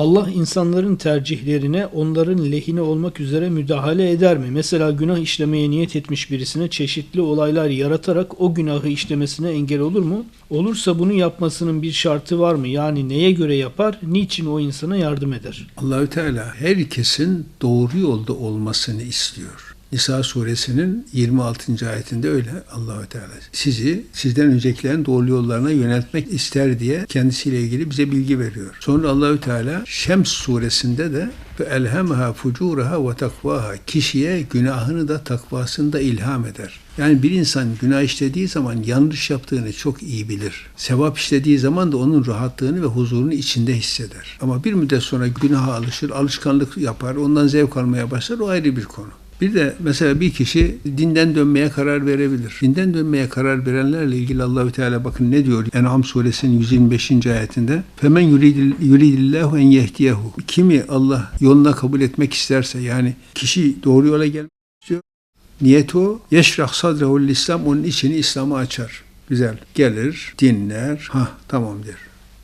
Allah insanların tercihlerine onların lehine olmak üzere müdahale eder mi? Mesela günah işlemeye niyet etmiş birisine çeşitli olaylar yaratarak o günahı işlemesine engel olur mu? Olursa bunu yapmasının bir şartı var mı? Yani neye göre yapar? Niçin o insana yardım eder? Allahü Teala herkesin doğru yolda olmasını istiyor. Nisa suresinin 26. ayetinde öyle Allahü Teala sizi sizden öncekilerin doğru yollarına yöneltmek ister diye kendisiyle ilgili bize bilgi veriyor. Sonra Allahü Teala Şems suresinde de ve elhemha fucuraha ve takvaha kişiye günahını da takvasını da ilham eder. Yani bir insan günah işlediği zaman yanlış yaptığını çok iyi bilir. Sevap işlediği zaman da onun rahatlığını ve huzurunu içinde hisseder. Ama bir müddet sonra günaha alışır, alışkanlık yapar, ondan zevk almaya başlar o ayrı bir konu. Bir de mesela bir kişi dinden dönmeye karar verebilir. Dinden dönmeye karar verenlerle ilgili Allahü Teala bakın ne diyor? En'am suresinin 125. ayetinde. Femen yuridillahu en yehdiyehu. Kimi Allah yoluna kabul etmek isterse yani kişi doğru yola gelmek istiyor. Niyet o. Yeşrah sadrehul İslam onun içini İslam'a açar. Güzel. Gelir, dinler. Ha tamam der.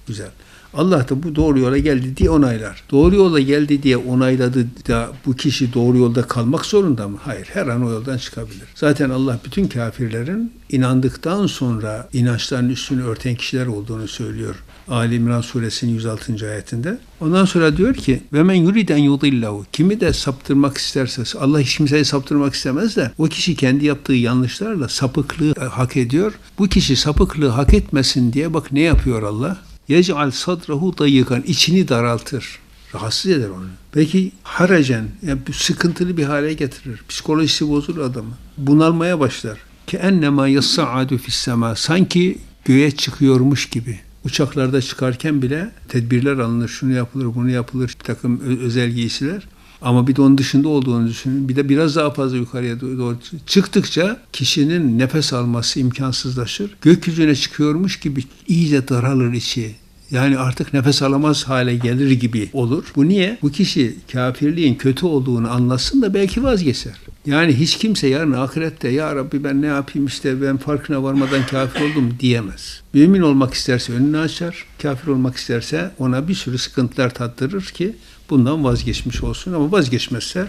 Güzel. Allah da bu doğru yola geldi diye onaylar. Doğru yola geldi diye onayladı da bu kişi doğru yolda kalmak zorunda mı? Hayır. Her an o yoldan çıkabilir. Zaten Allah bütün kafirlerin inandıktan sonra inançlarının üstünü örten kişiler olduğunu söylüyor. Ali İmran suresinin 106. ayetinde. Ondan sonra diyor ki ve men yuriden yudillahu kimi de saptırmak isterse Allah hiç kimseyi saptırmak istemez de o kişi kendi yaptığı yanlışlarla sapıklığı hak ediyor. Bu kişi sapıklığı hak etmesin diye bak ne yapıyor Allah? Yec'al sadrahu dayıkan içini daraltır. Rahatsız eder onu. Peki haracen yani sıkıntılı bir hale getirir. Psikolojisi bozulur adamı. Bunalmaya başlar. Ki ennema yassa'adu fis sema. Sanki göğe çıkıyormuş gibi. Uçaklarda çıkarken bile tedbirler alınır. Şunu yapılır, bunu yapılır. Bir takım özel giysiler. Ama bir de onun dışında olduğunu düşünün. Bir de biraz daha fazla yukarıya doğru çıktıkça kişinin nefes alması imkansızlaşır. Gökyüzüne çıkıyormuş gibi iyice daralır içi. Yani artık nefes alamaz hale gelir gibi olur. Bu niye? Bu kişi kafirliğin kötü olduğunu anlasın da belki vazgeçer. Yani hiç kimse yarın ahirette ya Rabbi ben ne yapayım işte ben farkına varmadan kafir oldum diyemez. Mümin olmak isterse önünü açar, kafir olmak isterse ona bir sürü sıkıntılar tattırır ki bundan vazgeçmiş olsun ama vazgeçmezse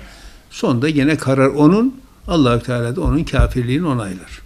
sonda yine karar onun Allahü Teala da onun kafirliğini onaylar.